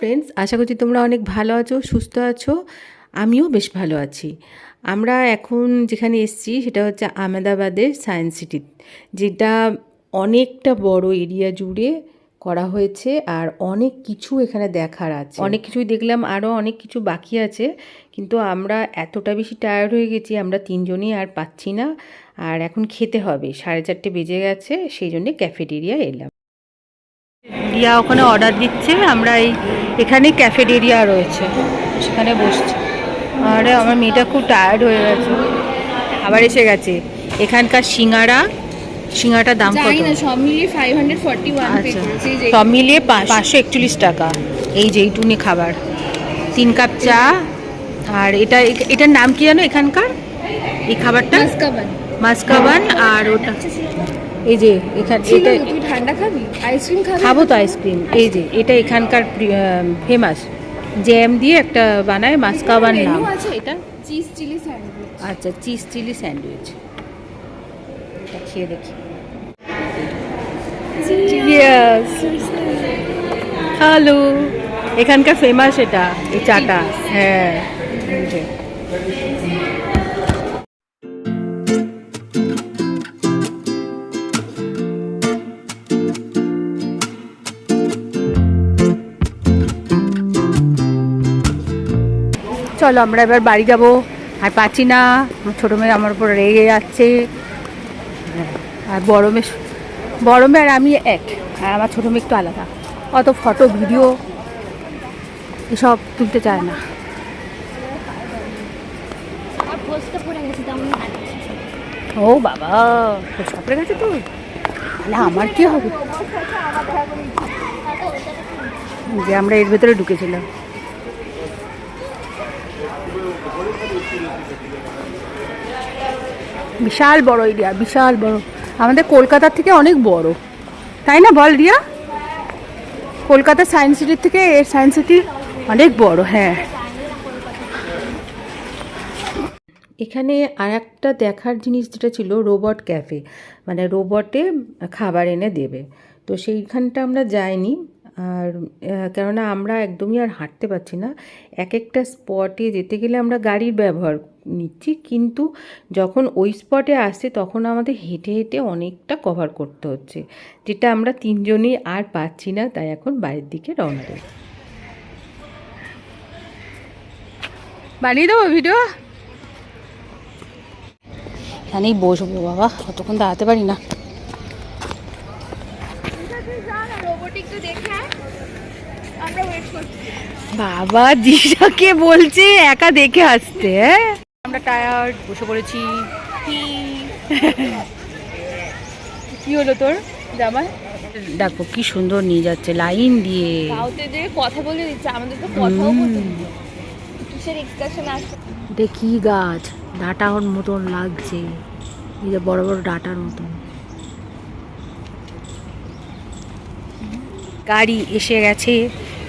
Friends আশা করছি তোমরা অনেক ভালো আছো, সুস্থ আছো। আমিও বেশ ভালো আছি। আমরা এখন যেখানে এসেছি সেটা হচ্ছে আহমেদাবাদের সায়েন্স সিটি যেটা অনেকটা বড় এরিয়া জুড়ে করা হয়েছে আর অনেক কিছু এখানে দেখার আছে। অনেক কিছুই দেখলাম আরও অনেক কিছু বাকি আছে, কিন্তু আমরা এতটা বেশি টায়ার্ড হয়ে গেছি, আমরা তিনজনই আর পাচ্ছি না। আর এখন খেতে হবে, সাড়ে চারটে বেজে গেছে, সেই জন্যে ক্যাফেটেরিয়া এলাম। রিয়া ওখানে অর্ডার দিচ্ছে, আমরা এই এখানে ক্যাফেটেরিয়া রয়েছে সেখানে বসছি। আরে আমার মেয়েটা খুব টায়ার্ড হয়ে গেছে। আবার এসে গেছে। এখানকার সিঙ্গারা সিঙ্গারাটার দাম কত? না সব মিলিয়ে ফাইভ হান্ড্রেড ফর্টি ওয়ান পে আচ্ছা যে সব মিলিয়ে পাঁচ- পাঁচশো একচল্লিশ টাকা। এই যে এইটুনি খাবার। তিন কাপ চা। আর এটা এটার নাম কি জানো এখানকার? এই খাবারটা? মাস্কাবান। মাসকাবান আর ওটা এই যে এখানে এটা ঠান্ডা খাবি? আইসক্রিম খাবি? খাব তো আইসক্রিম এই যে এটা এখানকার ফেমাস জ্যাম দিয়ে একটা বানায় মাসকাবান নাম। আছে এটা? চিজ চিলি স্যান্ডউইচ আচ্ছা চিজ চিলি স্যান্ডউইচ এটা খেয়ে দেখি। হ্যালো এখানকার ফেমাস এটা এই চাটা। হ্যাঁ। চলো, আমরা এবার বাড়ি যাব। আর পাচ্ছি না। ছোটো মেয়ে আমার উপর রেগে যাচ্ছে। আর বড় মেয়ে বড় মেয়ে আর আমি এক। আর আমার ছোটো মেয়ে একটু আলাদা। অত ফটো, ভিডিও, এসব তুলতে চায় না। ও বাবা তো সপরে গেছে তো। তাহলে আমার কি হবে? যে আমরা এর ভেতরে ঢুকেছিলাম। বিশাল বড় এরিয়া, বিশাল বড়। আমাদের কলকাতার থেকে অনেক বড়। তাই না বল রিয়া? কলকাতা সায়েন্স সিটির থেকে এর সায়েন্স সিটি অনেক বড় হ্যাঁ। এখানে আর একটা দেখার জিনিস যেটা ছিল, রোবট ক্যাফে। মানে রোবটে খাবার এনে দেবে। তো সেইখানটা আমরা যাইনি। আর কেননা আমরা একদমই আর হাঁটতে পারছি না। এক একটা স্পটে যেতে গেলে আমরা গাড়ির ব্যবহার নিচ্ছি, কিন্তু যখন ওই স্পটে আসছে তখন আমাদের হেঁটে হেঁটে অনেকটা কভার করতে হচ্ছে, যেটা আমরা তিনজনই আর পাচ্ছি না, তাই এখন বাড়ির দিকে রওনা দেব বানিয়ে দেবো ভিডিও এখানেই বসবো বাবা, অতক্ষণ দাঁড়াতে পারি না রোবোটিকটা দেখে আয়। আমরা ওয়েট করছি বাবা দিশাকে বলছে একা দেখে আসতে হ্যাঁ? আমরা টায়ার্ড বসে পড়েছি। কি? হলো তোর জামাই? দেখো কি সুন্দর নিয়ে যাচ্ছে লাইন দিয়ে। যে কথা বলে দিচ্ছে আমাদের তো কথাও কিসের এক্সকারশন আসছে দেখি গাছ ডাটার মতন লাগছে। এই যে বড় বড় ডাটার মতন। গাড়ি এসে গেছে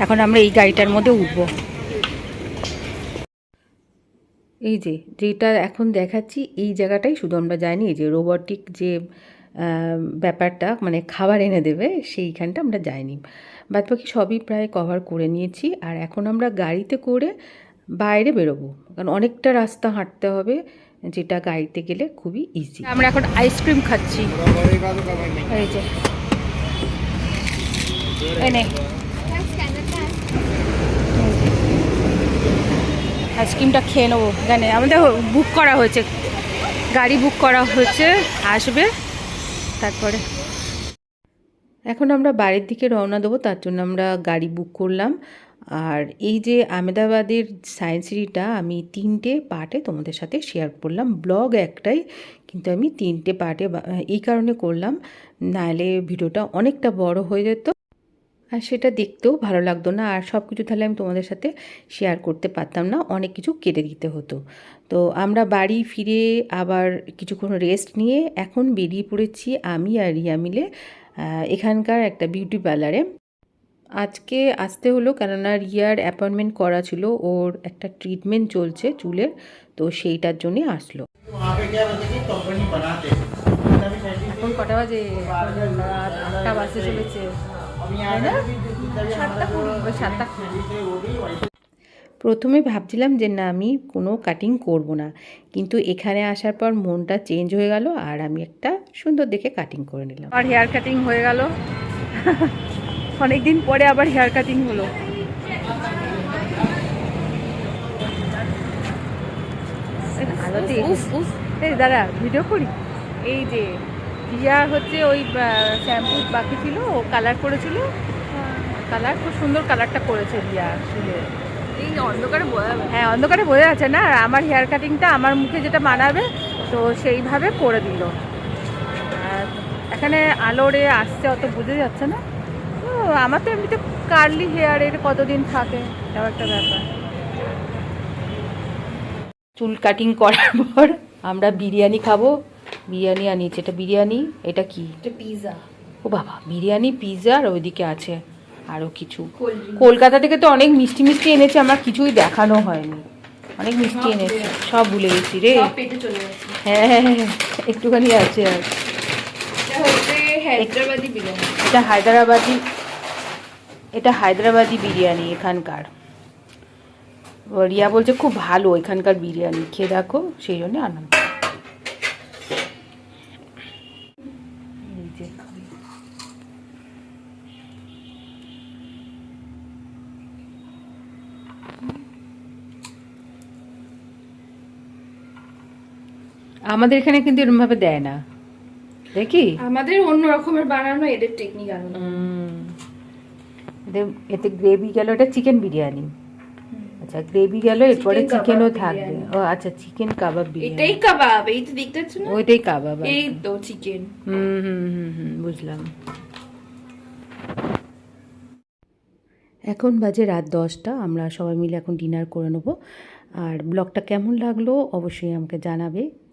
এখন আমরা এই গাড়িটার মধ্যে উঠব। এই যে যেটা এখন দেখাচ্ছি এই জায়গাটাই শুধু আমরা জানি যে রোবটিক যে ব্যাপারটা মানে খাবার এনে দেবে সেইখানটা আমরা যাইনি। বাদ বাকি সবই প্রায় কভার করে নিয়েছি আর এখন আমরা গাড়িতে করে বাইরে বেরোবো কারণ অনেকটা রাস্তা হাঁটতে হবে যেটা গাড়িতে গেলে খুবই ইজি আমরা এখন আইসক্রিম খাচ্ছি। এই যে আইসক্রিমটা খেয়ে নেব। জানে আমাদের বুক করা হয়েছে। গাড়ি বুক করা হয়েছে, আসবে, তারপরে। এখন আমরা বাড়ির দিকে রওনা দেবো, তার জন্য আমরা গাড়ি বুক করলাম। আর এই যে আহমেদাবাদের সায়েন্স সিটিটা আমি তিনটে পার্টে তোমাদের সাথে শেয়ার করলাম। ব্লগ একটাই, কিন্তু আমি তিনটে পার্টে এই কারণে করলাম। নাহলে ভিডিওটা অনেকটা বড় হয়ে যেত। আর সেটা দেখতেও ভালো লাগতো না। আর সব কিছু তাহলে আমি তোমাদের সাথে শেয়ার করতে পারতাম না। অনেক কিছু কেটে দিতে হতো। তো আমরা বাড়ি ফিরে আবার কিছুক্ষণ রেস্ট নিয়ে এখন বেরিয়ে পড়েছি আমি আর রিয়া মিলে এখানকার একটা বিউটি পার্লারে আজকে আসতে হলো কেননা রিয়ার অ্যাপয়েন্টমেন্ট করা ছিল। ওর একটা ট্রিটমেন্ট চলছে চুলের, তো সেইটার জন্যে আসলো। কটা বাজে? আটটা বাসে চলেছে। প্রথমে ভাবছিলাম যে না আমি কোনো কাটিং করব না। কিন্তু এখানে আসার পর মনটা চেঞ্জ হয়ে গেল আর আমি একটা সুন্দর দেখে কাটিং করে নিলাম। আর হেয়ার কাটিং হয়ে গেল। অনেকদিন পরে আবার হেয়ার কাটিং হলো। দাঁড়া ভিডিও করি। এই যে রিয়া হচ্ছে ওই শ্যাম্পু বাকি ছিল ও কালার করেছিল। কালার খুব সুন্দর কালারটা করেছে রিয়া চুলে অন্ধকারে বোঝা হ্যাঁ অন্ধকারে বোঝা যাচ্ছে না আর আমার হেয়ার কাটিংটা আমার মুখে যেটা মানাবে তো সেইভাবে করে দিল। আর এখানে আলোরে আসছে অত বোঝা যাচ্ছে না। তো আমার তো এমনিতে কার্লি হেয়ারের কতদিন থাকে এটাও একটা ব্যাপার। চুল কাটিং করার পর আমরা বিরিয়ানি খাব। বিরিয়ানি আনিয়েছে এটা বিরিয়ানি এটা কি? পিজা ও বাবা বিরিয়ানি পিৎজা আর ওইদিকে আছে আরও কিছু। কলকাতা থেকে তো অনেক মিষ্টি মিষ্টি এনেছে আমার কিছুই দেখানো হয়নি। অনেক মিষ্টি এনেছে সব ভুলে গেছি রে। হ্যাঁ হ্যাঁ হ্যাঁ, একটুখানি আছে আর। এটা হায়দ্রাবাদি এটা হায়দ্রাবাদি বিরিয়ানি এখানকার। রিয়া বলছে খুব ভালো এখানকার বিরিয়ানি খেয়ে দেখো সেই জন্য আনন্দ এই যে আমাদের এখানে কিন্তু এরকম ভাবে দেয় না। দেখি আমাদের অন্য রকমের বানানো এদের টেকনিক আলাদা। এতে- গ্রেভি গেল এটা চিকেন বিরিয়ানি। আচ্ছা গ্রেভি গেল এরপরে চিকেনও থাকবে। ও আচ্ছা চিকেন কাবাব বিরিয়ানি। এটাই কাবাব এই তো দেখতে পাচ্ছ না? ওইটাই কাবাব এই তো চিকেন হুম হুম হুম হুম বুঝলাম। এখন বাজে রাত দশটা আমরা সবাই মিলে এখন ডিনার করে নেব। আর ব্লগটা কেমন লাগল অবশ্যই আমাকে জানাবে।